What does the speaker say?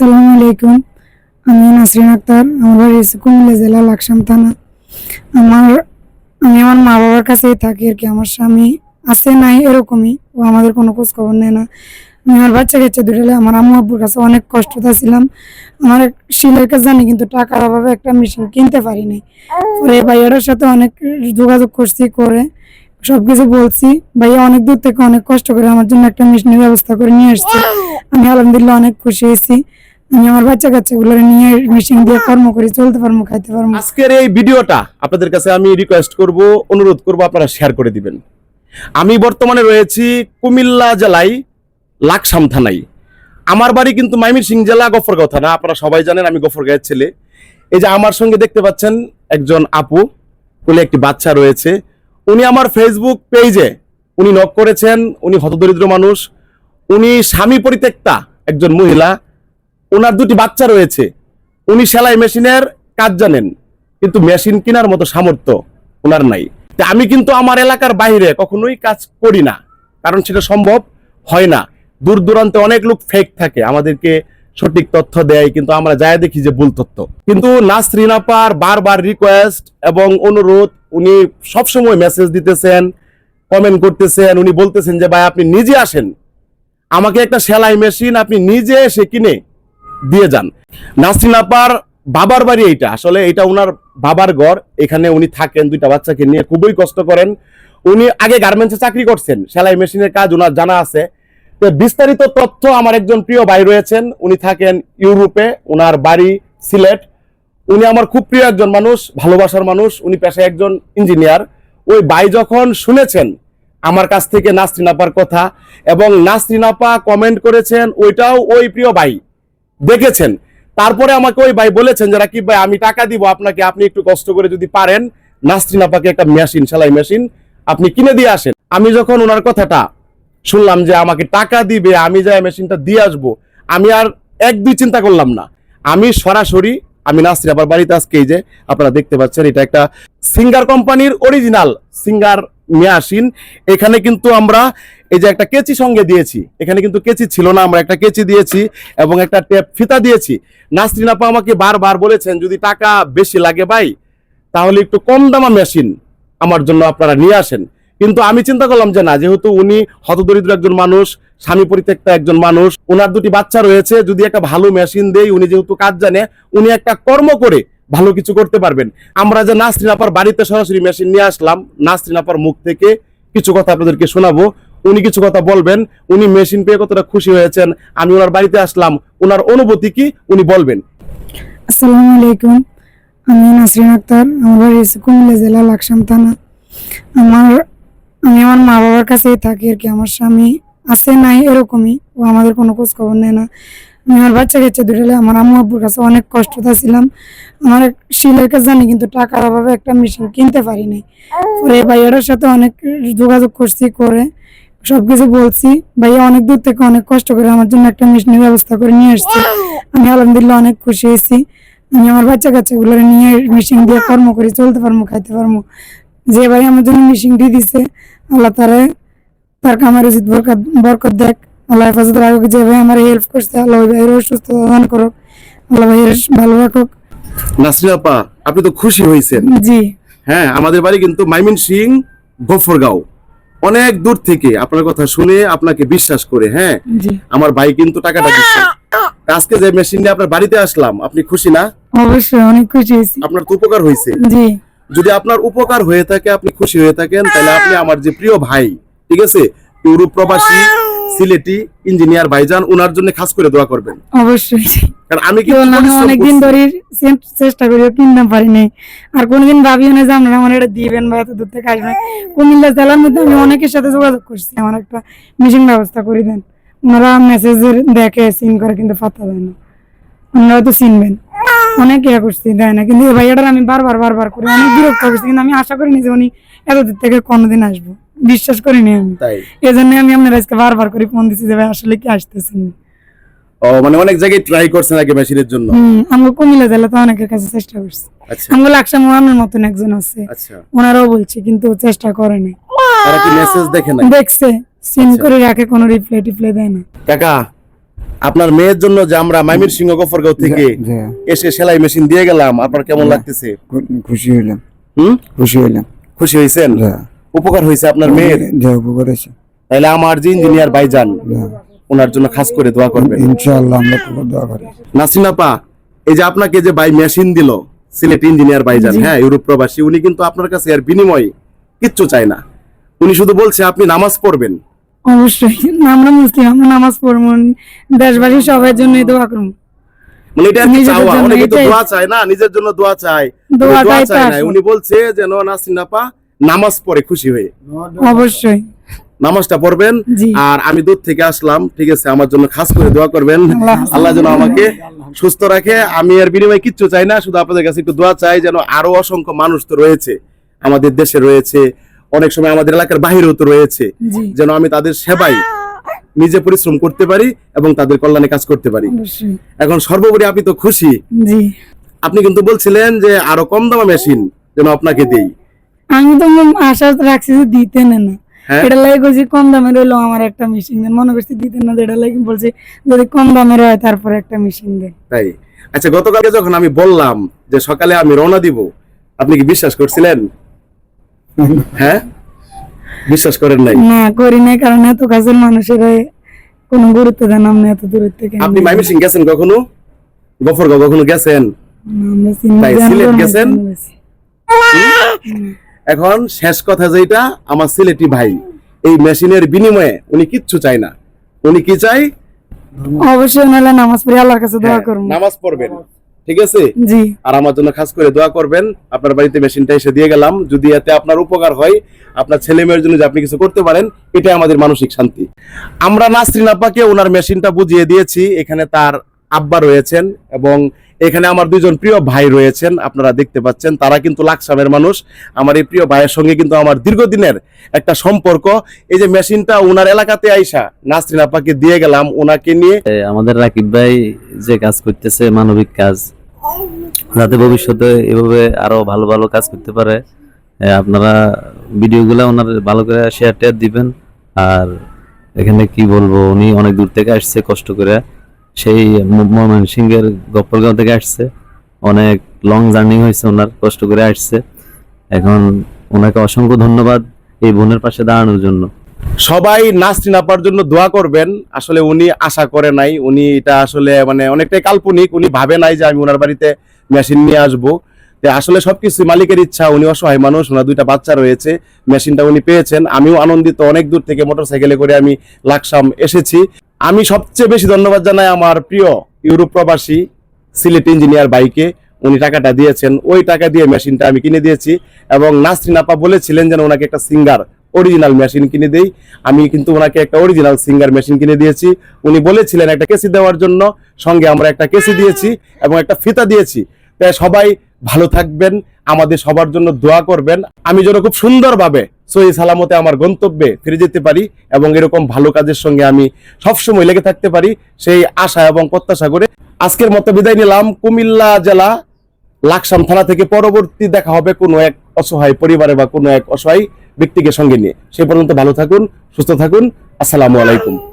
আসসালামু আলাইকুম। আমি নাসরিন আক্তার, আমার বাড়ি কুমিল্লা জেলা লাকসাম থানা। আমার, আমি আমার মা বাবার কাছেই থাকি আর কি, আমার স্বামী আছে নাই এরকমই, ও আমাদের কোনো খোঁজ খবর নেয় না। আমি আমার বাচ্চা কাচ্চা দুটালে আমার আম্মু আব্বুর কাছে অনেক কষ্টতে ছিলাম আমার শিলের কাছে জানি কিন্তু টাকার অভাবে একটা মেশিন কিনতে পারি নাই। পরে ভাইয়াটার সাথে অনেক যোগাযোগ করছি, করে সবকিছু বলছি। ভাইয়া অনেক দূর থেকে অনেক কষ্ট করে আমার জন্য একটা মেশিনের ব্যবস্থা করে নিয়ে আসছে। আমি আলহামদুলিল্লাহ অনেক খুশি হয়েছি। আমি আমার বাচ্চা কাচ্চাগুলো নিয়ে মেশিন দিয়ে কর্ম করি চলতে পারব খাইতে পারব। আজকের এই ভিডিওটা আপনাদের কাছে আমি রিকোয়েস্ট করব অনুরোধ করব আপনারা শেয়ার করে দিবেন। আমি বর্তমানে রয়েছি কুমিল্লা জেলায় লাকসাম থানায়। আমার বাড়ি কিন্তু মাইমির সিং জেলা গফরগাঁও থানা। আপনারা সবাই জানেন আমি গফরগাঁয়ের ছেলে। এই যে আমার সঙ্গে দেখতে পাচ্ছেন একজন আপু কোলে একটি বাচ্চা রয়েছে। উনি আমার ফেসবুক পেজে উনি নক করেছেন। উনি হতদরিদ্র মানুষ। উনি স্বামী পরিত্যক্তা একজন মহিলা। ওনার দুটি বাচ্চা রয়েছে। উনি সেলাই মেশিনের কাজ জানেন, কিন্তু মেশিন কেনার মতো সামর্থ্য ওনার নাই। আমি কিন্তু আমার এলাকার বাইরে কখনোই কাজ করি না, কারণ সেটা সম্ভব হয় না। দূর দূরান্তে অনেক লোক ফেক থাকে, আমাদেরকে সঠিক তথ্য দেয়, কিন্তু আমরা যায় দেখি যে ভুল তথ্য। কিন্তু নাসরিন আপার বারবার রিকোয়েস্ট এবং অনুরোধ, উনি সবসময় মেসেজ দিতেছেন কমেন্ট করতেছেন, উনি বলতেছেন যে, ভাই, আপনি নিজে আসেন। আমাকে একটা সেলাই মেশিন আপনি নিজে এসে কিনে দিয়ে যান। নাসরিন আপার বাবার বাড়ি এইটা। আসলে এটা ওনার বাবার ঘর। এখানে উনি থাকেন, দুইটা বাচ্চাকে নিয়ে। খুবই কষ্ট করেন। উনি আগে গার্মেন্টসে চাকরি করছেন। সেলাই মেশিনের কাজ ওনার জানা আছে। তো বিস্তারিত তথ্য আমার একজন প্রিয় ভাই রয়েছেন। উনি থাকেন ইউরোপে। ওনার বাড়ি সিলেট। উনি আমার খুব প্রিয় একজন মানুষ, ভালোবাসার মানুষ। উনি পেশায় একজন ইঞ্জিনিয়ার ওই ভাই যখন শুনেছেন আমার কাছ থেকে নাসরিন আপার কথা এবং নাসরিন আপা কমেন্ট করেছেন, ওইটাও ওই প্রিয় ভাই। দেখেছেন। তারপরে আমাকে ওই ভাই বলেছেন যে, রাকিব ভাই, আমি টাকা দিব আপনাকে, আপনি একটু কষ্ট করে যদি পারেন, নাসরিন আপাকে একটা মেশিন, সেলাই মেশিন, আপনি কিনে দিয়ে আসেন। আমি যখন ওনার কথাটা শুনলাম যে, আমাকে টাকা দিবে, আমি যাই মেশিনটা দিয়ে আসব, আমি আর এক দুই চিন্তা করলাম না। আমি সরাসরি, আমি নাসরিন আপার বাড়িতে আজকে এই যে, আপনারা দেখতে পাচ্ছেন, এটা একটা সিঙ্গার কোম্পানির অরিজিনাল সিঙ্গার মেশিন এখানে কিন্তু আমরা এই যে একটা কেচি সঙ্গে দিয়েছি। এখানে কিন্তু কেচি ছিল না, আমরা একটা কেচি দিয়েছি এবং একটা টেপ ফিতা দিয়েছি। নাসরিন আপা আমাকে বারবার বলেছেন, যদি টাকা বেশি লাগে ভাই, তাহলে একটু কম দামা মেশিন আমার জন্য আপনারা নিয়ে আসেন। কিন্তু আমি চিন্তা করলাম যে না, যেহেতু উনি হতদরিদ্র একজন মানুষ, স্বামী পরিত্যক্তা একজন মানুষ ওনার দুটি বাচ্চা রয়েছে, যদি একটা ভালো মেশিন দেই, উনি যেহেতু কাজ জানে, উনি একটা কর্ম করে ভালো কিছু করতে পারবেন। আমরা যে নাসরিন আপার বাড়িতে সরাসরি মেশিন নিয়ে আসলাম, নাসরিন আপার মুখ থেকে কিছু কথা আপনাদেরকে শোনাবো। উনি কিছু কথা বলবেন, উনি মেশিন পেয়ে কতটা খুশি হয়েছেন, আমি ওনার বাড়িতে আসলাম, ওনার অনুভূতি কি, উনি বলবেন। আসসালামু আলাইকুম, আমি নাসরিন আক্তার, আমার কুমিল্লা জেলা লাকসাম থানা। আমার, আমি আমার মা বাবার কাছেই থাকি আর কি, আমার স্বামী আছে নাই এরকমই, ও আমাদের কোনো খোঁজ খবর নেয় না। আমার বাচ্চা কাচ্চা দুটালে আমার আম্মু আব্বুর কাছে অনেক কষ্টতে ছিলাম আমার শিলের কাছে জানি কিন্তু টাকার অভাবে একটা মেশিন কিনতে পারি নাই। পরে ভাইয়াটার সাথে অনেক যোগাযোগ করছি, করে সব কিছু বলছি। ভাইয়া অনেক দূর থেকে অনেক কষ্ট করে আমার জন্য একটা মেশিনের ব্যবস্থা করে নিয়ে আসছে। আমি আলহামদুলিল্লাহ অনেক খুশি হয়েছি। আমি আমার বাচ্চা কাচ্চাগুলো নিয়ে মেশিন দিয়ে কর্ম করি, চলতে পারব, খাইতে পারব। যে ভাই আমার জন্য মেশিনটি দিছে, আল্লাহ তারে তার কামার উচিত বরকত বরকত দেখ। আল্লাহ হেফাজত রাখুক যে ভাই আমার হেল্প করছে আল্লাহ ওই ভাইয়েরও সুস্থ দান করুক আল্লাহ ভাইয়ের ভালো রাখুক। নাসরিন আপা আপনি তো খুশি হয়েছেন। জি। হ্যাঁ আমাদের বাড়ি কিন্তু মাইমিন সিং গফরগাঁও। অনেক দূর থেকে আপনার কথা শুনে আপনাকে বিশ্বাস করে হ্যাঁ? আমার ভাই কিন্তু টাকাটা দিচ্ছে। আজকে যে মেশিন নিয়ে আপনার বাড়িতে আসলাম আপনি খুশি না? অবশ্যই অনেক খুশি হয়েছি। আপনার তো উপকার হয়েছে। জি। যদি আপনার উপকার হয়ে থাকে আপনি খুশি হয়ে থাকেন তাহলে আপনি আমার যে প্রিয় ভাই ঠিক আছে? ইউরোপ প্রবাসী সিলেটি ইঞ্জিনিয়ার ভাইজান ওনার জন্য খাস করে দোয়া করবেন। অবশ্যই। কারণ আমি না অনেকদিন ধরে চেষ্টা করি কিনতে পারি নাই। আর কোনদিন ভাবিও না যে আপনারা আমার এটা দিবেন বা এত দূর থেকে আসবেন। কুমিল্লা জেলার মধ্যে আমি অনেকের সাথে যোগাযোগ করছি। আমার একটা মেশিন ব্যবস্থা করে দেন। ওনারা মেসেজের দেখে সিন করে কিন্তু পাত্তা দেয় না। ওনারা তো চিনবেন। অনেক ইয়ে করছি দেয় না। কিন্তু ভাইয়াটার আমি বারবার বারবার করি অনেক বিরক্ত করছি কিন্তু আমি আশা করিনি যে উনি এত দূর থেকে কোনোদিন আসব। বিশ্বাস করিনি আমি। তাই? এই জন্য আমি আপনার আজকে বারবার করে ফোন দিচ্ছি যে ভাই আসলে কি আসতেছেন? ও মানে অনেক জায়গায় ট্রাই করছেন আগে মেশিনের জন্য? হম আমরা কুমিল্লা জেলাতে অনেকের কাছে চেষ্টা করছি। আচ্ছা। আমরা লাকসাম ওয়ানের মতন একজন আছে। আচ্ছা। ওনারাও বলছে কিন্তু চেষ্টা করে নাই। তারা কি মেসেজ দেখে না দেখছে সিন আচ্ছা। করে রাখে কোনো রিপ্লাই টিপ্লাই দেয় না। কাকা আপনার মেয়ের জন্য যে আমরা মাইমির সিংহ গফরগাঁও থেকে এসে সেলাই মেশিন দিয়ে গেলাম আপনার কেমন লাগতেছে? খুশি হইলাম। হুম? খুশি হইলাম। খুশি হয়েছেন জি। উপকার হয়েছে আপনার মেয়ের যে উপকার আছে তাহলে আমার যে ইঞ্জিনিয়ার ভাইজান জি। ওনার জন্য খাস করে দোয়া করবেন। ইনশাআল্লাহ আমরা দোয়া করি। নাসিন আপা এই যে আপনাকে যে ভাই মেশিন দিল সিলেট ইঞ্জিনিয়ার ভাইজান হ্যাঁ ইউরোপ প্রবাসী উনি কিন্তু আপনার কাছে আর বিনিময় কিচ্ছু চায় না। উনি শুধু বলছে আপনি নামাজ পড়বেন। অবশ্যই। আমরা মুসলিম আমরা নামাজ পড়ব। দেশবাসী সবার জন্যই দোয়া করব মানে এটা নিজেদের চাওয়া। জন্য অনেকে তো দোয়া চায় না নিজের জন্য দোয়া চায়। দোয়া চায় না। উনি বলছে যেন নাসিন আপা নামাজ পড়ে খুশি হয়ে। অবশ্যই। নামাজটা পড়বেন আর আমি দূর থেকে আসলাম ঠিক আছে আমার জন্য খাস করে দোয়া করবেন। আল্লাহ যেন আমাকে সুস্থ রাখে। আমি এর বিনিময়ে কিচ্ছু চাই না শুধু আপনাদের কাছে একটু দোয়া চাই যেন আরও অসংখ্য মানুষ তো রয়েছে আমাদের দেশে রয়েছে অনেক সময় আমাদের এলাকার বাহিরেও তো রয়েছে। যেন আমি তাদের সেবাই নিজে পরিশ্রম করতে পারি এবং তাদের কল্যাণে কাজ করতে পারি। এখন সর্বোপরি আপনি তো খুশি। আপনি কিন্তু বলছিলেন যে আরও কম দামা মেশিন যেন আপনাকে দেই। আমি তো আশা রাখছি যে দিতে না না। হ্যাঁ? এটা লাগে বলছি কম দামের হইল আমার একটা মেশিন দেন। মনে করছি দিতে না এটা লাগে বলছি যদি কম দামের হয় তারপরে একটা মেশিন দেন। তাই? আচ্ছা গতকালকে যখন আমি বললাম যে সকালে আমি রওনা দিব আপনি কি বিশ্বাস করছিলেন? হ্যাঁ? বিশ্বাস করেন নাই? না করি নাই কারণ এত কাছের মানুষের কোনো গুরুত্ব দেন আমরা এত দূরের থেকে। আপনি মাইমি সিং গেছেন কখনো? গফরগাঁও কখনো গেছেন? জানব সিলেট গেছেন? এখন শেষ কথা যেটা আমার সিলেটি ভাই এই মেশিনের বিনিময়ে উনি কিচ্ছু চায় না। উনি কি চাই অবশ্যই নাহলে নামাজ পড়ে আল্লাহর কাছে দোয়া হ্যাঁ, করব নামাজ পড়বেন। ঠিক আছে? জি। আর আমার জন্য খাস করে দোয়া করবেন। আপনার বাড়িতে মেশিনটা এসে দিয়ে গেলাম। যদি এতে আপনার উপকার হয় আপনার ছেলে মেয়ের জন্য যে আপনি কিছু করতে পারেন এটাই আমাদের মানসিক শান্তি। আমরা নাসরিন আব্বাকে ওনার মেশিনটা বুঝিয়ে দিয়েছি। এখানে তার আব্বা রয়েছেন এবং এখানে আমার দুজন প্রিয় ভাই রয়েছেন, আপনারা দেখতে পাচ্ছেন, তারা কিন্তু লাকসামের মানুষ। আমার এই প্রিয় ভাইয়ের সঙ্গে কিন্তু আমার দীর্ঘদিনের একটা সম্পর্ক। এই যে মেশিনটা ওনার এলাকাতে আইসা, নাসরিন আব্বাকে দিয়ে গেলাম ওনাকে নিয়ে। আমাদের রাকিব ভাই যে কাজ করতেছে, মানবিক কাজ, যাতে ভবিষ্যতে এভাবে আরও ভালো ভালো কাজ করতে পারে। আপনারা ভিডিওগুলো ওনার ভালো করে শেয়ার টেয়ার দিবেন। আর এখানে কি বলব, উনি অনেক দূর থেকে আসছে কষ্ট করে। সেই ময়মনসিংহের গপ্পরগাঁও থেকে আসছে। অনেক লং জার্নি হয়েছে ওনার, কষ্ট করে আসছে। এখন ওনাকে অসংখ্য ধন্যবাদ এই বোনের পাশে দাঁড়ানোর জন্য। সবাই নাসরিন আপার জন্য দোয়া করবেন। আসলে উনি আশা করে নাই, উনি এটা আসলে মানে অনেকটাই কাল্পনিক, উনি ভাবে নাই যে আমি ওনার বাড়িতে মেশিন নিয়ে আসব। আসলে সবকিছু মালিকের ইচ্ছা, উনি অসহায় মানুষ, ওনার দুইটা বাচ্চা রয়েছে, মেশিনটা উনি পেয়েছেন। আমিও আনন্দিত, অনেক দূর থেকে মোটরসাইকেলে করে আমি লাকসাম এসেছি। আমি সবচেয়ে বেশি ধন্যবাদ জানাই আমার প্রিয় ইউরোপ প্রবাসী সিলেট ইঞ্জিনিয়ার বাইকে উনি টাকাটা দিয়েছেন। ওই টাকা দিয়ে মেশিনটা আমি কিনে দিয়েছি এবং নাসরিন আপা বলেছিলেন যেন ওনাকে একটা সিঙ্গার অরিজিনাল মেশিন কিনে দেই। আমি কিন্তু ওনাকে একটা অরিজিনাল সিঙ্গার মেশিন কিনে দিয়েছি। উনি বলেছিলেন একটা কেসি দেওয়ার জন্য। সঙ্গে আমরা একটা কেসি দিয়েছি এবং একটা ফিতা দিয়েছি। তাই সবাই ভালো থাকবেন। আমাদের সবার জন্য দোয়া করবেন। আমি যেন খুব সুন্দরভাবে সহি সালামতে আমার গন্তব্যে ফিরে যেতে পারি এবং এরকম ভালো কাজের সঙ্গে আমি সবসময় লেগে থাকতে পারি সেই আশা এবং প্রত্যাশা করে আজকের মতো বিদায় নিলাম। কুমিল্লা জেলা লাকসাম থানা থেকে পরবর্তী দেখা হবে কোনো এক অসহায় পরিবারে বা কোনো এক অসহায় ব্যক্তিকে সঙ্গে নিয়ে। সেই পর্যন্ত ভালো থাকুন, সুস্থ থাকুন। আসসালামু আলাইকুম।